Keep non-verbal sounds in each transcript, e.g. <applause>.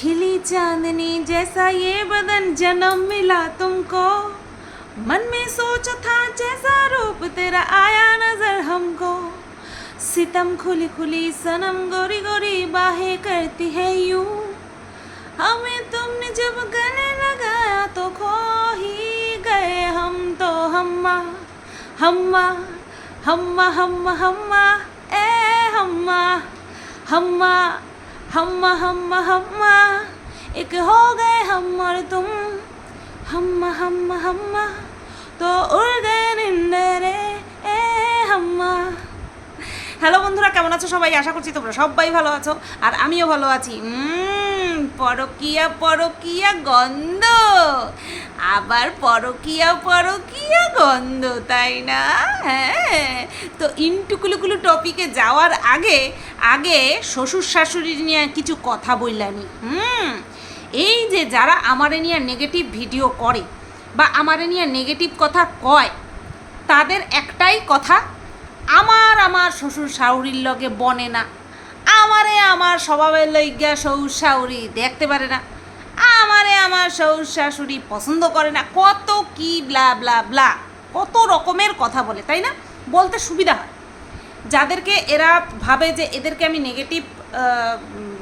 खिली चांदनी जैसा ये बदन जन्म मिला तुमको। मन में सोच था जैसा रूप तेरा आया नज़र हमको। सितम खुली खुली सनम गोरी गोरी बाहें करती है यूँ। हमें तुमने जब गले लगाया तो खो ही गए हम तो हम्मा। हम्मा हम्मा हम्मा हम्मा, ए हम्मा हम्मा। हम्मा हम्मा हम्मा एक हो गए हम और तुम हम्मा हम्मा हम्मा तो उड़ गए निंदरे ए हम्मा হ্যালো বন্ধুরা, কেমন আছো সবাই? আশা করছি তোমরা সবাই ভালো আছো, আর আমিও ভালো আছি। পরকিয়া পরকিয়া গন্ধ। আবার পরকিয়া পরকিয়া গন্ধ, তাই না? হ্যাঁ। তো ইনটুকুলুকুলু টপিকে যাওয়ার আগে আগে শ্বশুর শাশুড়ি নিয়ে কিছু কথা বললানি হুম। এই যে যারা আমারে নিয়ে নেগেটিভ ভিডিও করে বা আমারে নিয়ে নেগেটিভ কথা কয়, তাদের একটাই কথা আমার আমার শ্বশুর শাউরির লগে বনে না। আমারে আমার স্বভাবের লইজ্ঞা শ্বশুর শাউরি দেখতে পারে না। আমারে আমার শ্বশুর শাশুড়ি পছন্দ করে না। কত কি ব্লা ব্লা ব্লা, কত রকমের কথা বলে, তাই না? বলতে সুবিধা হয়। যাদেরকে এরা ভাবে যে এদেরকে আমি নেগেটিভ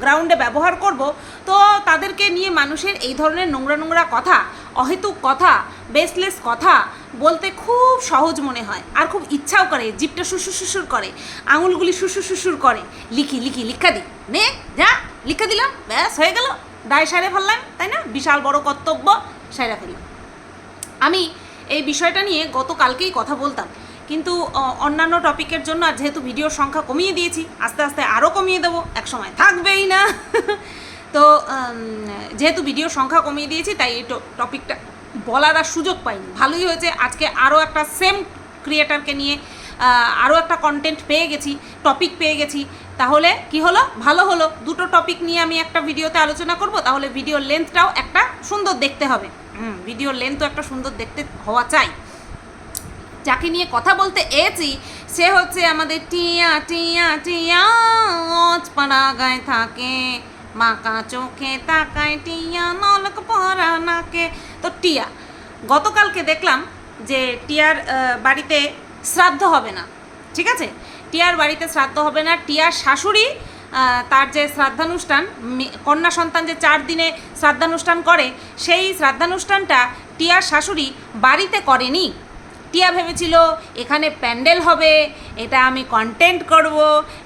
গ্রাউন্ডে ব্যবহার করব, তো তাদেরকে নিয়ে মানুষের এই ধরনের নোংরা নোংরা কথা, অহেতুক কথা বেসলেস কথা বলতে খুব সহজ মনে হয়। আর খুব ইচ্ছাও করে, জিপটা শুশুর শুশুর করে, আঙুলগুলি শুশুর শুশুর করে। লিখি লিখি, লিখা দি। নে, যা, লিখা দিলাম, ব্যাস, হয়ে গেল। দায় সারে ফেললাম, তাই না? বিশাল বড় কর্তব্য, সাইরা ফেললাম। আমি এই বিষয়টা নিয়ে গতকালকেই কথা বলতাম। কিন্তু অন্যান্য টপিকের জন্য আর যেহেতু ভিডিওর সংখ্যা কমিয়ে দিয়েছি, আস্তে আস্তে আরও কমিয়ে দেবো এক সময় থাকবেই না। <laughs> তো যেহেতু ভিডিওর সংখ্যা কমিয়ে দিয়েছি, তাই এই টপিকটা বলার আর সুযোগ পাইনি। ভালোই হয়েছে, আজকে আরও একটা সেম ক্রিয়েটারকে নিয়ে আরও একটা কন্টেন্ট পেয়ে গেছি টপিক পেয়ে গেছি। তাহলে কি হলো? ভালো হলো। দুটো টপিক নিয়ে আমি একটা ভিডিওতে আলোচনা করব, তাহলে ভিডিওর লেন্থটাও একটা সুন্দর দেখতে হবে। ভিডিওর লেন্থও একটা সুন্দর দেখতে হওয়া চাই। যাকে নিয়ে কথা বলতে এসি সে হচ্ছে আমাদের টিয়া টিয়া টিয়া। গায়ে থাকে, মাকা চোখে তাকায়, টিয়া নলক পরা নাকে। তো টিয়া, গতকালকে দেখলাম যে টিয়ার বাড়িতে শ্রাদ্ধ হবে না, ঠিক আছে? টিয়ার বাড়িতে শ্রাদ্ধ হবে না। টিয়ার শাশুড়ি তার যে শ্রাদ্ধানুষ্ঠান কন্যা সন্তান যে চার দিনে শ্রাদ্ধানুষ্ঠান করে, সেই শ্রাদ্ধানুষ্ঠানটা টিয়ার শাশুড়ি বাড়িতে করেনি। টিয়া ভেবেছিল, এখানে প্যান্ডেল হবে, এটা আমি কন্টেন্ট করব,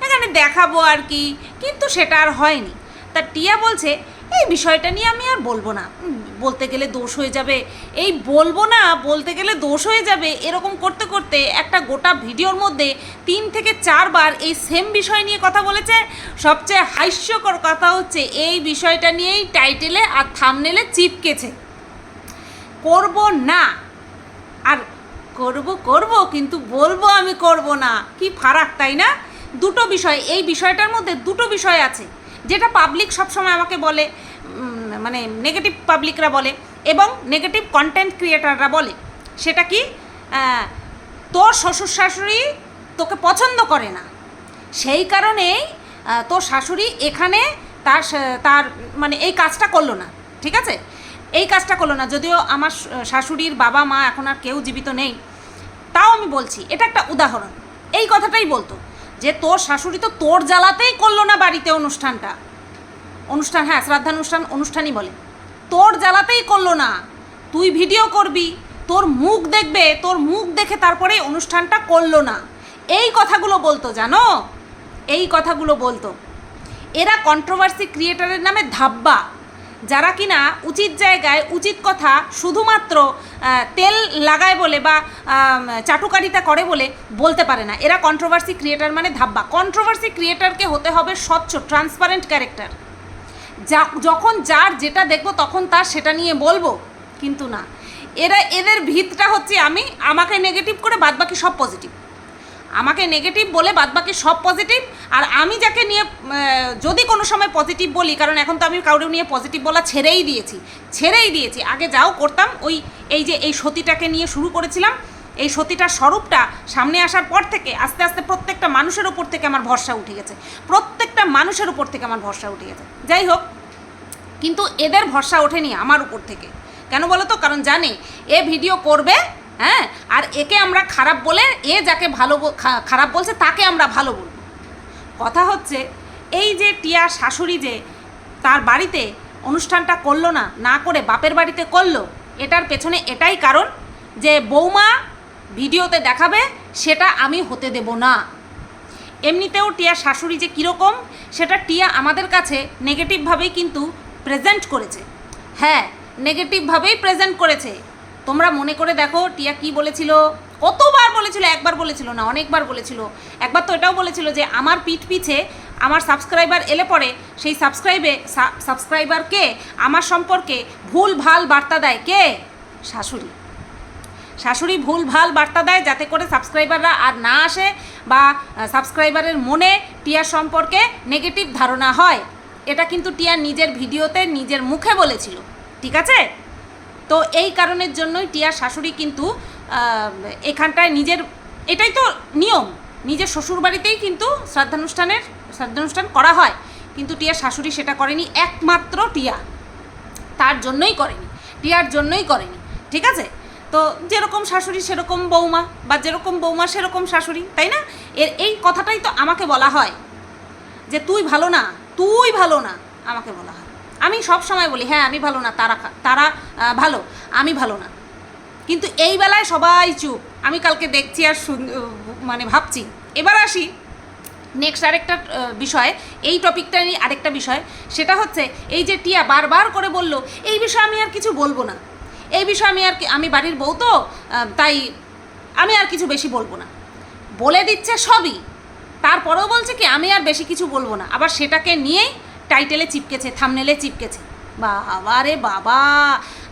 এখানে দেখাবো আর কি। কিন্তু সেটা আর হয়নি। তা টিয়া বলছে, এই বিষয়টা নিয়ে আমি আর বলব না। বলতে গেলে দোষ হয়ে যাবে। এই বলব না, বলতে গেলে দোষ হয়ে যাবে। এরকম করতে করতে একটা গোটা ভিডিওর মধ্যে তিন থেকে চারবার এই সেম বিষয় নিয়ে কথা বলেছে। সবচেয়ে হাস্যকর কথা হচ্ছে, এই বিষয়টা নিয়েই টাইটেলে আর থামনেলে চিপকেছে। করব না। আর করব করব, কিন্তু বলব আমি করব না। কি ফারাক, তাই না? দুটো বিষয়, এই বিষয়টার মধ্যে দুটো বিষয় আছে, যেটা পাবলিক সবসময় আমাকে বলে মানে নেগেটিভ পাবলিকরা বলে এবং নেগেটিভ কন্টেন্ট ক্রিয়েটাররা বলে। সেটা কি? তোর শ্বশুর শাশুড়ি তোকে পছন্দ করে না। সেই কারণেই তোর শাশুড়ি এখানে তার তার মানে এই কাজটা করল না, ঠিক আছে? এই কাজটা করল না, যদিও আমার শাশুড়ির বাবা, মা এখন আর কেউ জীবিত নেই, তাও আমি বলছি, এটা একটা উদাহরণ। এই কথাটাই বলতো, যে তোর শাশুড়ি তো তোর জ্বালাতেই করল না বাড়িতে অনুষ্ঠানটা। অনুষ্ঠান হ্যাঁ শ্রাদ্ধানুষ্ঠান, অনুষ্ঠানই বলে। তোর জ্বালাতেই করল না, তুই ভিডিও করবি, তোর মুখ দেখবে, তোর মুখ দেখে তারপরে অনুষ্ঠানটা করল না। এই কথাগুলো বলতো, জানো? এই কথাগুলো বলতো। এরা কন্ট্রোভার্সি ক্রিয়েটারের নামে ধাব্বা। যারা কিনা উচিত জায়গায় উচিত কথা শুধুমাত্র তেল লাগায় বলে বা চাটুকারিতা করে বলে বলতে পারে না। এরা কন্ট্রোভার্সি ক্রিয়েটার মানে ধাব্বা কন্ট্রোভার্সি ক্রিয়েটারকে হতে হবে স্বচ্ছ ট্রান্সপারেন্ট ক্যারেক্টার যা, যখন যার যেটা দেখব তখন তার সেটা নিয়ে বলব, কিন্তু না। এরা, এদের ভিতটা হচ্ছে আমি, আমাকে নেগেটিভ করে বাদবাকি সব পজিটিভ আমাকে নেগেটিভ বলে, বাদবাকি সব পজিটিভ আর আমি যাকে নিয়ে যদি কোনো সময় পজিটিভ বলি, কারণ এখন তো আমি কাউরে নিয়ে পজিটিভ বলা ছেড়েই দিয়েছি ছেড়েই দিয়েছি। আগে যাও করতাম, ওই, এই যে এই সতীটাকে নিয়ে শুরু করেছিলাম, এই সতীটার স্বরূপটা সামনে আসার পর থেকে আস্তে আস্তে প্রত্যেকটা মানুষের ওপর থেকে আমার ভরসা উঠে গেছে। প্রত্যেকটা মানুষের ওপর থেকে আমার ভরসা উঠে গেছে। যাই হোক, কিন্তু এদের ভরসা ওঠেনি আমার উপর থেকে। কেন বলো তো? কারণ জানে, এ ভিডিও করবে হ্যাঁ? আর একে আমরা খারাপ বলে, এ যাকে ভালো খারাপ বলছে, তাকে আমরা ভালো বলব। কথা হচ্ছে, এই যে টিয়া শাশুড়ি যে তার বাড়িতে অনুষ্ঠানটা করল না না করে বাপের বাড়িতে করল, এটার পেছনে এটাই কারণ যে বৌমা ভিডিওতে দেখাবে, সেটা আমি হতে দেব না। এমনিতেও টিয়া শাশুড়ি যে কীরকম, সেটা টিয়া আমাদের কাছে নেগেটিভভাবেই কিন্তু প্রেজেন্ট করেছে। হ্যাঁ নেগেটিভভাবেই প্রেজেন্ট করেছে। তোমরা মনে করে দেখো, টিয়া কি বলেছিল? কতবার বলেছিল, একবার বলেছিল না, অনেকবার বলেছিল। একবার তো এটাও বলেছিল যে, আমার পিঠ পিছে আমার সাবস্ক্রাইবার এলে পরে সেই সাবস্ক্রাইবে সাবস্ক্রাইবারকে আমার সম্পর্কে ভুল ভালো বার্তা দেয় কে? শাশুড়ি। শাশুড়ি ভুল ভালো বার্তা দেয় যাতে করে সাবস্ক্রাইবাররা আর না আসে বা সাবস্ক্রাইবারের মনে টিয়ার সম্পর্কে নেগেটিভ ধারণা হয়। এটা কিন্তু টিয়া নিজের ভিডিওতে নিজের মুখে বলেছিল। ঠিক আছে? তো এই কারণের জন্যই টিয়ার শাশুড়ি কিন্তু এখানটায় নিজের, এটাই তো নিয়ম, নিজের শ্বশুরবাড়িতেই কিন্তু শ্রাদ্ধানুষ্ঠানের, শ্রাদ্ধানুষ্ঠান করা হয়। কিন্তু টিয়ার শাশুড়ি সেটা করেনি, একমাত্র টিয়া। তার জন্যই করেনি, টিয়ার জন্যই করেনি, ঠিক আছে? তো যেরকম শাশুড়ি সেরকম বৌমা, বা যেরকম বৌমা সেরকম শাশুড়ি, তাই না? এর এই কথাটাই তো আমাকে বলা হয়, যে তুই ভালো না, তুই ভালো না, আমাকে বলা হয়। আমি সব সময় বলি হ্যাঁ আমি ভালো না, তারা তারা ভালো, আমি ভালো না। কিন্তু এই বেলায় সবাই চুপ। আমি কালকে দেখছি আর মানে ভাবছি। এবার আসি নেক্সট আরেকটা বিষয়। এই টপিকটা নিয়ে আরেকটা বিষয়। সেটা হচ্ছে, এই যে টিয়া বারবার করে বলল, এই বিষয়ে আমি আর কিছু বলব না। এই বিষয়ে আমি আর আমি বাড়ির বউ তো তাই আমি আর কিছু বেশি বলব না। বলে দিচ্ছে সবই। তারপরেও বলছে কি, আমি আর বেশি কিছু বলব না। আবার সেটাকে নিয়েই টাইটেলে চিপকেছে থামনেলে চিপকেছে। বাবা রে বাবা,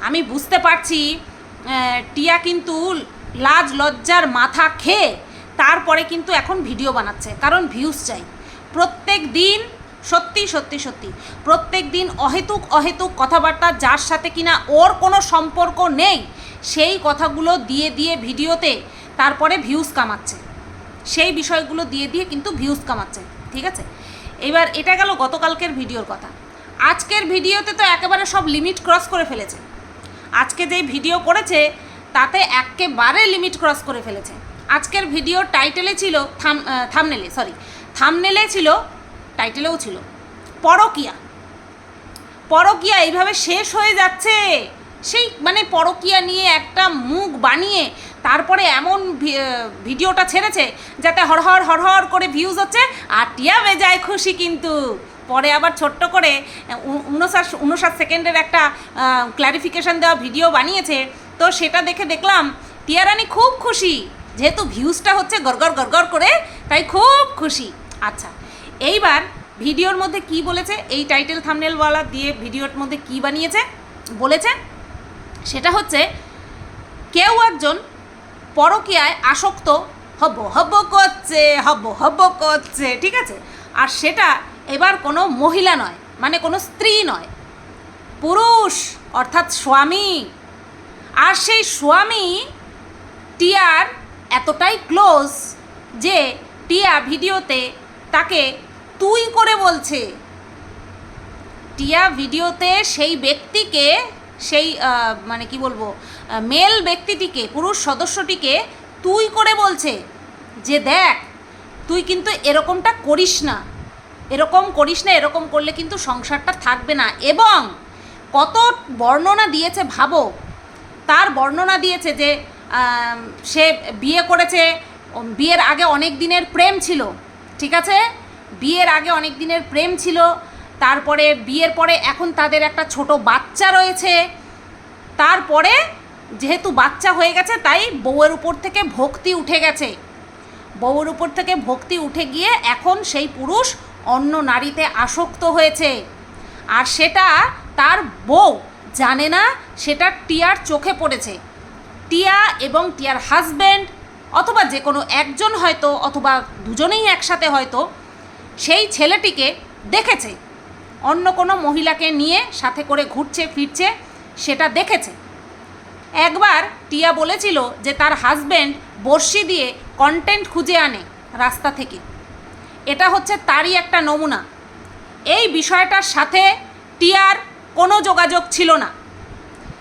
আমি বুঝতে পারছি টিয়া কিন্তু লাজ লজ্জার মাথা খেয়ে তারপরে কিন্তু এখন ভিডিও বানাচ্ছে, কারণ ভিউজ চাই। প্রত্যেক দিন, সত্যি সত্যি সত্যি, প্রত্যেক দিন অহেতুক অহেতুক কথাবার্তা যার সাথে কিনা ওর কোনো সম্পর্ক নেই, সেই কথাগুলো দিয়ে দিয়ে ভিডিওতে তারপরে ভিউজ কামাচ্ছে। সেই বিষয়গুলো দিয়ে দিয়ে কিন্তু ভিউজ কামাচ্ছে, ঠিক আছে? এবার এটা গেল গতকালকের ভিডিওর কথা। আজকের ভিডিওতে তো একেবারে সব লিমিট ক্রস করে ফেলেছে। আজকে যে ভিডিও করেছে, তাতে একেবারে লিমিট ক্রস করে ফেলেছে। আজকের ভিডিও টাইটেলে ছিল থাম থামনেলে সরি থামনেলে ছিল টাইটেলেও ছিল, পরকিয়া। পরকিয়া এইভাবে শেষ হয়ে যাচ্ছে। সেই মানে পরকিয়া নিয়ে একটা মুখ বানিয়ে তারপরে এমন ভিডিওটা ছেড়েছে যাতে হরহর হরহর করে ভিউজ হচ্ছে, আর টিয়া বেজায় খুশি কিন্তু। পরে আবার ছোট্ট করে উনষাট উনষাট সেকেন্ডের একটা ক্ল্যারিফিকেশন দেওয়া ভিডিও বানিয়েছে। তো সেটা দেখে দেখলাম, টিয়া রানী খুব খুশি। যেহেতু ভিউজটা হচ্ছে গড়গড় গড়গড় করে, তাই খুব খুশি। আচ্ছা এইবার ভিডিওর মধ্যে কি বলেছে? এই টাইটেল থামনেলওয়ালা দিয়ে ভিডিওর মধ্যে কি বানিয়েছে? বলেছে সেটা হচ্ছে কেউ একজন পরকীয়ায় আসক্ত, হব হব করছে, হব হব করছে, ঠিক আছে? আর সেটা এবার কোনো মহিলা নয় মানে কোনো স্ত্রী নয়, পুরুষ, অর্থাৎ স্বামী। আর সেই স্বামী টিয়ার এতটাই ক্লোজ যে টিয়া ভিডিওতে তাকে তুই করে বলছে। টিয়া ভিডিওতে সেই ব্যক্তিকে সেই মানে কি বলব মেল ব্যক্তিটিকে, পুরুষ সদস্যটিকে তুই করে বলছে যে দেখ, তুই কিন্তু এরকমটা করিস না। এরকম করিস না, এরকম করলে কিন্তু সংসারটা থাকবে না। এবং কত বর্ণনা দিয়েছে ভাবো, তার বর্ণনা দিয়েছে যে সে বিয়ে করেছে বিয়ের আগে অনেক দিনের প্রেম ছিল, ঠিক আছে? বিয়ের আগে অনেক দিনের প্রেম ছিল তারপরে বিয়ের পরে এখন তাদের একটা ছোট বাচ্চা রয়েছে। তারপরে যেহেতু বাচ্চা হয়ে গেছে, তাই বউয়ের উপর থেকে ভক্তি উঠে গেছে। বউয়ের উপর থেকে ভক্তি উঠে গিয়ে এখন সেই পুরুষ অন্য নারীতে আসক্ত হয়েছে। আর সেটা তার বউ জানে না, সেটা টিয়ার চোখে পড়েছে। টিয়া এবং টিয়ার হাজব্যান্ড অথবা যে কোনো একজন হয়তো, অথবা দুজনেই একসাথে হয়তো সেই ছেলেটিকে দেখেছে। অন্য কোনো মহিলাকে নিয়ে সাথে করে ঘুরছে, ফিরছে, সেটা দেখেছে। একবার টিয়া বলেছিল যে তার হাজব্যান্ড বর্ষি দিয়ে কন্টেন্ট খুঁজে আনে রাস্তা থেকে। এটা হচ্ছে তারই একটা নমুনা। এই বিষয়টার সাথে টিয়ার কোনো যোগাযোগ ছিল না।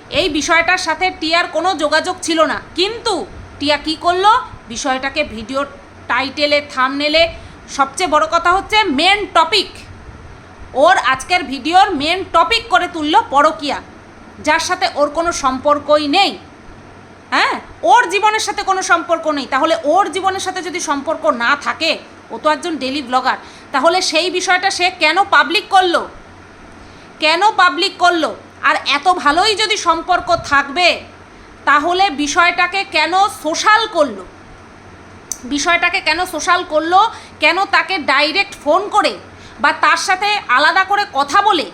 এই বিষয়টার সাথে টিয়ার কোনো যোগাযোগ ছিল না। কিন্তু টিয়া কি করল? বিষয়টাকে ভিডিও টাইটেলে থামনেলে সবচেয়ে বড় কথা হচ্ছে মেন টপিক ওর আজকের ভিডিওর মেন টপিক করে তুললো পরকিয়া, যার সাথে ওর কোনো সম্পর্কই নেই। হ্যাঁ? ওর জীবনের সাথে কোনো সম্পর্ক নেই। তাহলে ওর জীবনের সাথে যদি সম্পর্ক না থাকে, ও তো একজন ডেলি ব্লগার তাহলে সেই বিষয়টা সে কেন পাবলিক করল? কেন পাবলিক করল? আর এত ভালোই যদি সম্পর্ক থাকবে, তাহলে বিষয়টাকে কেন সোশ্যাল করল? বিষয়টাকে কেন সোশ্যাল করল? কেন তাকে ডাইরেক্ট ফোন করে? বা তার সাথে আলাদা করে কথা বলে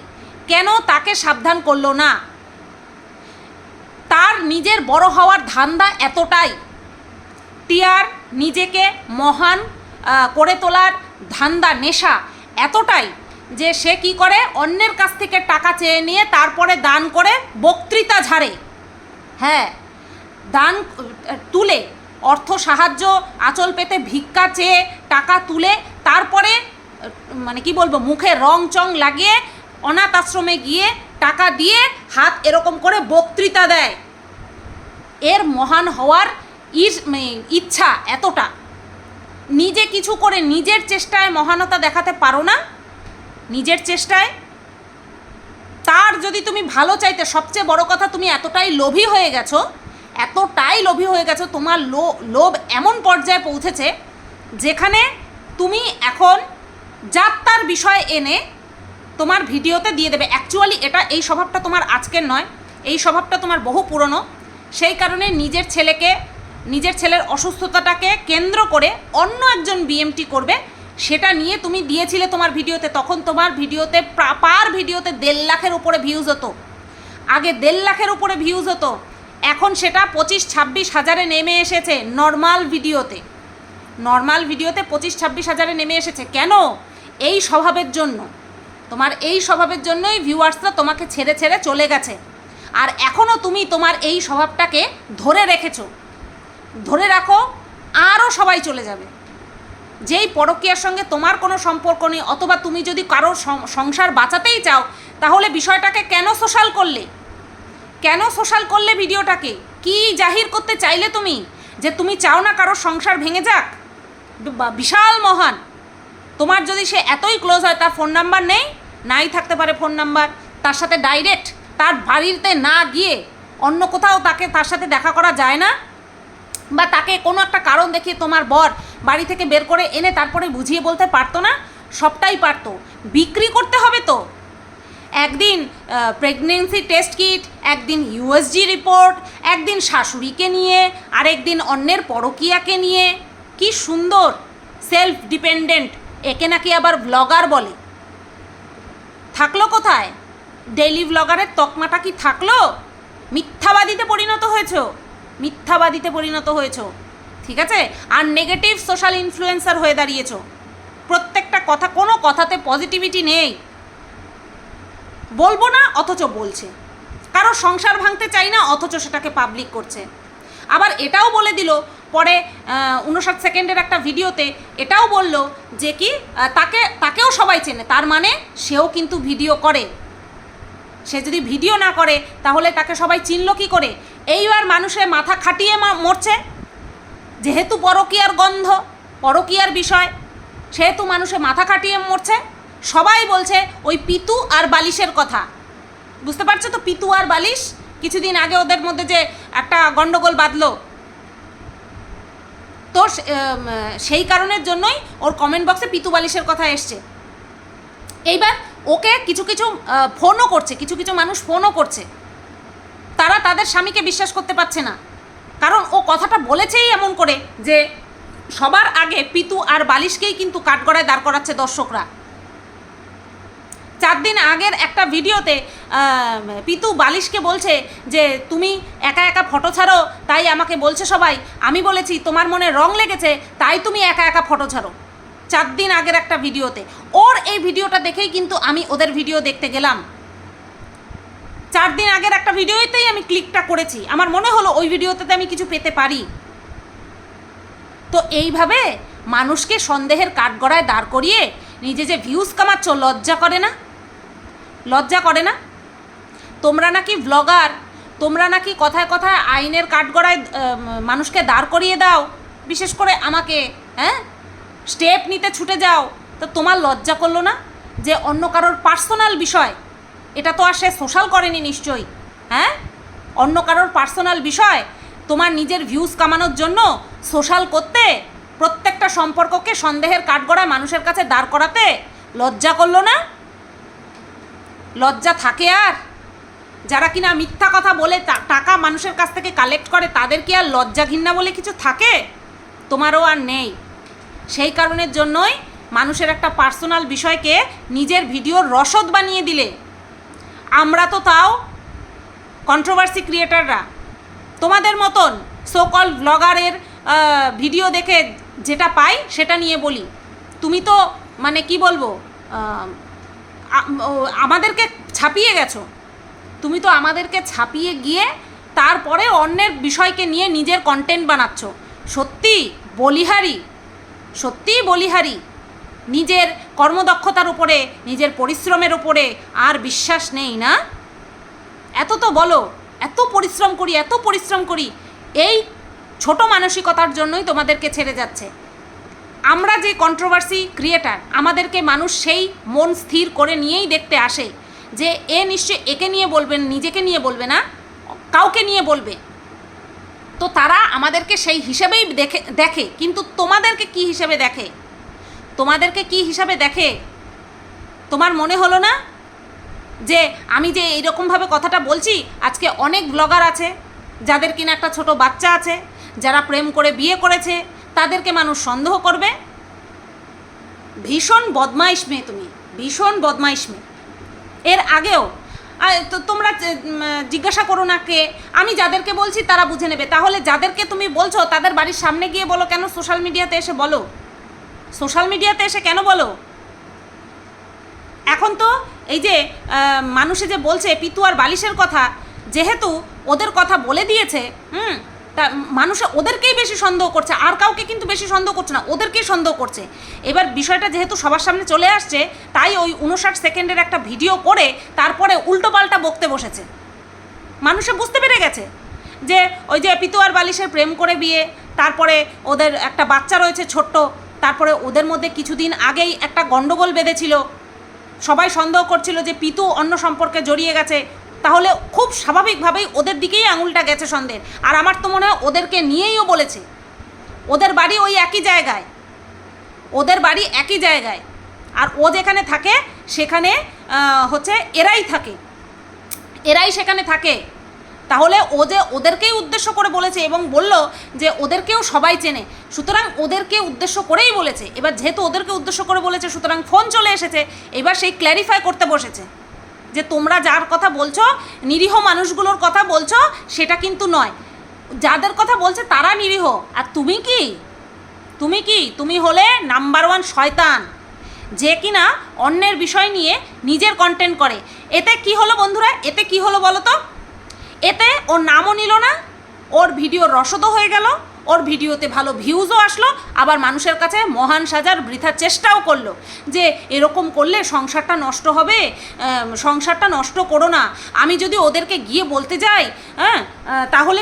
কেন তাকে সাবধান করল না? তার নিজের বড় হওয়ার ধান্দা এতটাই। টিয়ার নিজেকে মহান করে তোলার ধান্দা, নেশা এতটাই যে সে কি করে? অন্যের কাছ থেকে টাকা চেয়ে নিয়ে তারপরে দান করে বক্তৃতা ঝাড়ে। হ্যাঁ দান তুলে, অর্থ সাহায্য, আচল পেতে ভিক্ষা চেয়ে টাকা তুলে, তারপরে মানে কি বলব, মুখে রং চং লাগিয়ে, অনাথ আশ্রমে গিয়ে টাকা দিয়ে হাত এরকম করে বক্তৃতা দেয়। এর মহান হওয়ার মানে ইচ্ছা এতটা। নিজে কিছু করে নিজের চেষ্টায় মহানতা দেখাতে পারো না। নিজের চেষ্টায়। তার যদি তুমি ভালো চাইতে, সবচেয়ে বড় কথা তুমি এতটাই লোভী হয়ে গেছো, এতটাই লোভী হয়ে গেছো, তোমার লোভ এমন পর্যায়ে পৌঁছেছে, যেখানে তুমি এখন যাত্রার বিষয় এনে তোমার ভিডিওতে দিয়ে দেবে। অ্যাকচুয়ালি এটা এই স্বভাবটা তোমার আজকের নয়। এই স্বভাবটা তোমার বহু পুরনো। সেই কারণে নিজের ছেলেকে, নিজের ছেলের অসুস্থতাটাকে কেন্দ্র করে অন্য একজন বিএমটি করবে। সেটা নিয়ে তুমি দিয়েছিলে তোমার ভিডিওতে। তখন তোমার ভিডিওতে পার ভিডিওতে দেড় লাখের উপরে ভিউজ হতো। আগে দেড় লাখের উপরে ভিউজ হতো। এখন সেটা পঁচিশ, ছাব্বিশ হাজারে নেমে এসেছে নর্মাল ভিডিওতে নর্মাল ভিডিওতে পঁচিশ, ছাব্বিশ হাজারে নেমে এসেছে। কেন? এই স্বভাবের জন্য, তোমার এই স্বভাবের জন্যই ভিউয়ার্সরা তোমাকে ছেড়ে ছেড়ে চলে গেছে। আর এখনও তুমি তোমার এই স্বভাবটাকে ধরে রেখেছ। ধরে রাখো আরও সবাই চলে যাবে। যেই পরকীয়ার সঙ্গে তোমার কোনো সম্পর্ক নেই, অথবা তুমি যদি কারও সংসার বাঁচাতেই চাও, তাহলে বিষয়টাকে কেন সোশ্যাল করলে? কেন সোশ্যাল করলে ভিডিওটাকে? কি জাহির করতে চাইলে তুমি? যে তুমি চাও না কারও সংসার ভেঙে যাক? বিশাল মহান। তোমার যদি সে এতই ক্লোজ হয়, তার ফোন নাম্বার নেই, নাই থাকতে পারে ফোন নাম্বার তার সাথে ডাইরেক্ট তার বাড়িতে না গিয়ে অন্য কোথাও তাকে তার সাথে দেখা করা যায় না, বা তাকে কোনো একটা কারণ দেখিয়ে তোমার বর বাড়ি থেকে বের করে এনে তারপরে বুঝিয়ে বলতে পারতো না, সবটাই পারতো। বিক্রি করতে হবে তো। একদিন প্রেগনেন্সি টেস্ট কিট একদিন ইউএসজি রিপোর্ট একদিন শাশুড়িকে নিয়ে, আরেকদিন অন্যের পরকীয়াকে নিয়ে। কি সুন্দর সেলফ ডিপেন্ডেন্ট একে নাকি আবার ব্লগার বলে। থাকল কোথায়? ডেইলি ব্লগারের তকমাটা কি থাকল? মিথ্যাবাদীতে পরিণত হয়েছো? মিথ্যাবাদীতে পরিণত হয়েছ। ঠিক আছে? আর নেগেটিভ সোশ্যাল ইনফ্লুয়েন্সার হয়ে দাঁড়িয়েছো। প্রত্যেকটা কথা, কোনো কথাতে পজিটিভিটি নেই। বলব না, অথচ বলছে। কারও সংসার ভাঙতে চাই না, অথচ সেটাকে পাবলিক করছে। আবার এটাও বলে দিল পরে উনষাট সেকেন্ডের একটা ভিডিওতে এটাও বলল যে কি তাকে, তাকেও সবাই চেনে, তার মানে সেও কিন্তু ভিডিও করে। সে যদি ভিডিও না করে, তাহলে তাকে সবাই চিনল কি করে? এইবার মানুষের মাথা খাটিয়ে মরছে। যেহেতু পরকীয়ার গন্ধ, পরকীয়ার বিষয়, সেহেতু মানুষে মাথা খাটিয়ে মরছে। সবাই বলছে ওই পিতু আর বালিশের কথা। বুঝতে পারছ তো, পিতু আর বালিশ? কিছুদিন আগে ওদের মধ্যে যে একটা গন্ডগোল বাঁধলো। তো সেই কারণের জন্যই ওর কমেন্ট বক্সে পিতু বালিশের কথা এসছে। এইবার ওকে কিছু কিছু ফোনও করছে, কিছু কিছু মানুষ ফোনও করছে। তারা তাদের স্বামীকে বিশ্বাস করতে পারছে না। কারণ ও কথাটা বলেছেই এমন করে যে, সবার আগে পিতু আর বালিশকেই কিন্তু কাঠগড়ায় দাঁড় করাচ্ছে দর্শকরা। চার দিন আগের একটা ভিডিওতে পিতু বালিশকে বলছে যে, তুমি একা একা ফটো ছাড়ো, তাই আমাকে বলছে সবাই। আমি বলেছি, তোমার মনে রং লেগেছে, তাই তুমি একা একা ফটো ছাড়ো। চার দিন আগের একটা ভিডিওতে। ওর এই ভিডিওটা দেখেই কিন্তু আমি ওদের ভিডিও দেখতে গেলাম। চার দিন আগের একটা ভিডিওতেই আমি ক্লিকটা করেছি। আমার মনে হলো ওই ভিডিওতে আমি কিছু পেতে পারি। তো এইভাবে মানুষকে সন্দেহের কাঠগড়ায় দাঁড় করিয়ে নিজে যে ভিউজ কামাচ্ছ, লজ্জা করে না? লজ্জা করে না? তোমরা নাকি ব্লগার তোমরা নাকি কথায় কথায় আইনের কাঠগড়ায় মানুষকে দাঁড় করিয়ে দাও, বিশেষ করে আমাকে হ্যাঁ? স্টেপ নিতে ছুটে যাও। তো তোমার লজ্জা করল না? যে অন্য কারোর পার্সোনাল বিষয়, এটা তো আর সে সোশ্যাল করেনি নিশ্চয়ই হ্যাঁ? অন্য কারোর পার্সোনাল বিষয়, তোমার নিজের ভিউজ কামানোর জন্য সোশ্যাল করতে, প্রত্যেকটা সম্পর্ককে সন্দেহের কাঠগড়ায় মানুষের কাছে দাঁড় করাতে লজ্জা করল না? লজ্জা থাকে আর? যারা কিনা মিথ্যা কথা বলে টাকা মানুষের কাছ থেকে কালেক্ট করে, তাদের কি আর লজ্জা ঘৃণা বলে কিছু থাকে? তোমারও আর নেই। সেই কারণের জন্যই মানুষের একটা পার্সোনাল বিষয়কে নিজের ভিডিওর রসদ বানিয়ে দিলে। আমরা তো তাও কন্ট্রোভার্সি ক্রিয়েটাররা তোমাদের মতন সোকল ব্লগারের ভিডিও দেখে যেটা পাই সেটা নিয়ে বলি। তুমি তো মানে কি বলব আমাদেরকে ছাপিয়ে গেছো। তুমি তো আমাদেরকে ছাপিয়ে গিয়ে তারপরে অন্যের বিষয়কে নিয়ে নিজের কন্টেন্ট বানাচ্ছ। সত্যি বলিহারি সত্যিই বলিহারি। নিজের কর্মদক্ষতার উপরে, নিজের পরিশ্রমের উপরে আর বিশ্বাস নেই না? এত তো বলো, এত পরিশ্রম করি, এত পরিশ্রম করি, এই ছোট মানসিকতার জন্যই তোমাদেরকে ছেড়ে যাচ্ছে। আমরা যে কন্ট্রোভার্সি ক্রিয়েটার আমাদেরকে মানুষ সেই মন স্থির করে নিয়েই দেখতে আসে যে এ নিশ্চয় একে নিয়ে বলবেন, নিজেকে নিয়ে বলবে না, কাউকে নিয়ে বলবে। তো তারা আমাদেরকে সেই হিসেবেই দেখে দেখে। কিন্তু তোমাদেরকে কি হিসেবে দেখে? তোমাদেরকে কি হিসাবে দেখে? তোমার মনে হলো না যে আমি যে এইরকমভাবে কথাটা বলছি? আজকে অনেক ব্লগার আছে, যাদের কিনা একটা ছোট বাচ্চা আছে, যারা প্রেম করে বিয়ে করেছে তাদেরকে মানুষ সন্দেহ করবে? ভীষণ বদমাইশ মেয়ে তুমি, ভীষণ বদমাইশ মেয়ে। এর আগেও তো তোমরা জিজ্ঞাসা করো না কে, আমি যাদেরকে বলছি তারা বুঝে নেবে। তাহলে যাদেরকে তুমি বলছো, তাদের বাড়ির সামনে গিয়ে বলো কেন সোশ্যাল মিডিয়াতে এসে বলো? সোশ্যাল মিডিয়াতে এসে কেন বলো? এখন তো এই যে মানুষে যে বলছে, পিতু আর বালিশের কথা, যেহেতু ওদের কথা বলে দিয়েছে, হুম তা মানুষ ওদেরকেই বেশি সন্দেহ করছে, আর কাউকে কিন্তু বেশি সন্দেহ করছে না, ওদেরকেই সন্দেহ করছে। এবার বিষয়টা যেহেতু সবার সামনে চলে আসছে, তাই ওই উনষাট সেকেন্ডের একটা ভিডিও করে তারপরে উল্টোপাল্টা বকতে বসেছে। মানুষে বুঝতে পেরে গেছে যে ওই যে পিতু আর বালিশের প্রেম করে বিয়ে, তারপরে ওদের একটা বাচ্চা রয়েছে ছোট্ট, তারপরে ওদের মধ্যে কিছুদিন আগেই একটা গণ্ডগোল বেঁধেছিল। সবাই সন্দেহ করছিল যে পিতু অন্য সম্পর্কে জড়িয়ে গেছে তাহলে খুব স্বাভাবিকভাবেই ওদের দিকেই আঙুলটা গেছে সন্দেহ আর আমার তো মনে হয় ওদেরকে নিয়েইও বলেছে। ওদের বাড়ি ওই একই জায়গায়। ওদের বাড়ি একই জায়গায়। আর ও যেখানে থাকে, সেখানে হচ্ছে এরাই থাকে। এরাই সেখানে থাকে। তাহলে ও যে ওদেরকেই উদ্দেশ্য করে বলেছে এবং বলল যে ওদেরকেও সবাই চেনে, সুতরাং ওদেরকে উদ্দেশ্য করেই বলেছে। এবার যেহেতু ওদেরকে উদ্দেশ্য করে বলেছে, সুতরাং ফোন চলে এসেছে, এবার সেই ক্ল্যারিফাই করতে বসেছে। যে তোমরা যার কথা বলছো, নিরীহ মানুষগুলোর কথা বলছো, সেটা কিন্তু নয়। যাদের কথা বলছে তারা নিরীহ। আর তুমি কি? তুমি কি? তুমি হলে নাম্বার ওয়ান শয়তান, যে কিনা অন্যের বিষয় নিয়ে নিজের কন্টেন্ট করে। এতে কি হলো বন্ধুরা? এতে কি হলো বলো তো এতে ওর নামও নিল না, ওর ভিডিও রসদও হয়ে গেল ওর ভিডিওতে ভালো ভিউজও আসলো, আবার মানুষের কাছে মহান সাজার বৃথার চেষ্টাও করল যে এরকম করলে সংসারটা নষ্ট হবে সংসারটা নষ্ট করো না। আমি যদি ওদেরকে গিয়ে বলতে যাই হ্যাঁ তাহলে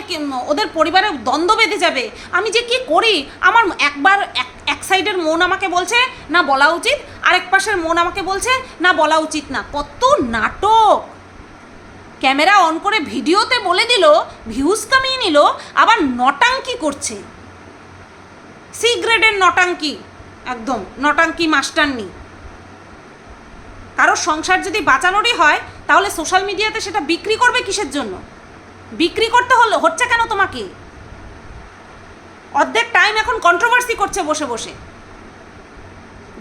ওদের পরিবারে দ্বন্দ্ব বেঁধে যাবে। আমি যে কি করি? আমার একবার এক এক সাইডের মন আমাকে বলছে, না বলা উচিত। আরেক পাশের মন আমাকে বলছে, না বলা উচিত না। কত নাটক! ক্যামেরা অন করে ভিডিওতে বলে দিল, ভিউজ কামিয়ে নিল, আবার নটাঙ্কি করছে। সি গ্রেডের নটাঙ্কি, একদম, নটাঙ্কি মাস্টারনি কারোর সংসার যদি বাঁচানোরই হয়, তাহলে সোশ্যাল মিডিয়াতে সেটা বিক্রি করবে কিসের জন্য? বিক্রি করতে হলো, হচ্ছে কেন তোমাকে? অর্ধেক টাইম এখন কন্ট্রোভার্সি করছে বসে বসে।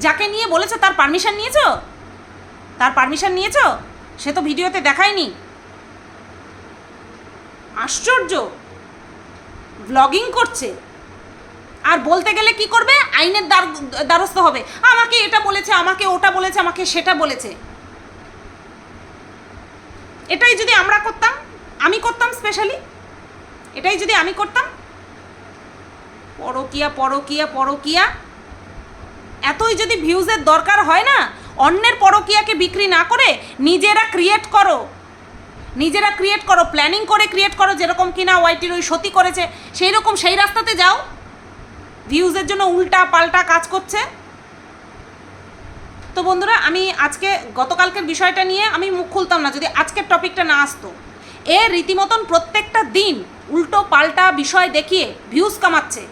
যাকে নিয়ে বলেছ, তার পারমিশন নিয়েছো? তার পারমিশন নিয়েছো? সে তো ভিডিওতে দেখায়নি। আশ্চর্য। ব্লগিং করছে। আর বলতে গেলে কি করবে? আইনের দ্বার, দ্বারস্থ হবে। আমাকে এটা বলেছে, আমাকে ওটা বলেছে, আমাকে সেটা বলেছে। এটাই যদি আমরা করতাম, আমি করতাম স্পেশালি এটাই যদি আমি করতাম? পরকিয়া পরকিয়া পরকিয়া। এতই যদি ভিউজের দরকার হয় না, অন্যের পরকিয়াকে বিক্রি না করে নিজেরা ক্রিয়েট করো। নিজেরা ক্রিয়েট করো প্ল্যানিং করে ক্রিয়েট করো, যেরকম কিনা ওয়াইটির ওই সতী করেছে সেই রকম সেই রাস্তাতে যাও। ভিউজের জন্য উল্টা পাল্টা কাজ করছে। তো বন্ধুরা, আমি আজকে গতকালকের বিষয়টা নিয়ে আমি মুখ খুলতাম না, যদি আজকের টপিকটা না আসতো। এ রীতিমতন প্রত্যেকটা দিন উল্টো পাল্টা বিষয় দেখিয়ে ভিউজ কামাচ্ছে।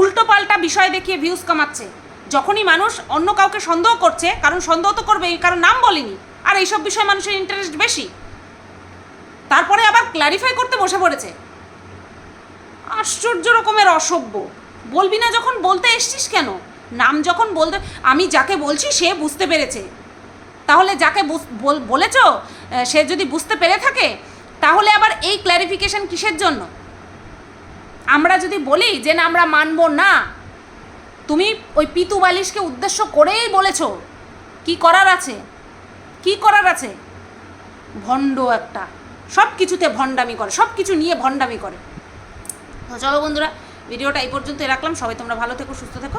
উল্টো পাল্টা বিষয় দেখিয়ে ভিউজ কামাচ্ছে। যখনই মানুষ অন্য কাউকে সন্দেহ করছে, কারণ সন্দেহ তো করবেই, কারণ নাম বলিনি। আর এইসব বিষয়ে মানুষের ইন্টারেস্ট বেশি। তারপরে আবার ক্ল্যারিফাই করতে বসে পড়েছে। আশ্চর্য রকমের অসভ্য। বলবি না যখন বলতে এসছিস কেন? নাম যখন বলতে, আমি যাকে বলছি সে বুঝতে পেরেছে। তাহলে যাকে বলেছ সে যদি বুঝতে পেরে থাকে, তাহলে আবার এই ক্ল্যারিফিকেশন কিসের জন্য? আমরা যদি বলি যে না, আমরা মানবো না, তুমি ওই পিতু বালিশকে উদ্দেশ্য করেই বলেছ। কি করার আছে? কি করার আছে? ভণ্ড একটা। সব কিছুতে ভণ্ডামি করে, সব কিছু নিয়ে ভণ্ডামি করে। তো চলো বন্ধুরা, ভিডিওটা এই পর্যন্ত রাখলাম। সবাই তোমরা ভালো থেকো, সুস্থ থেকো।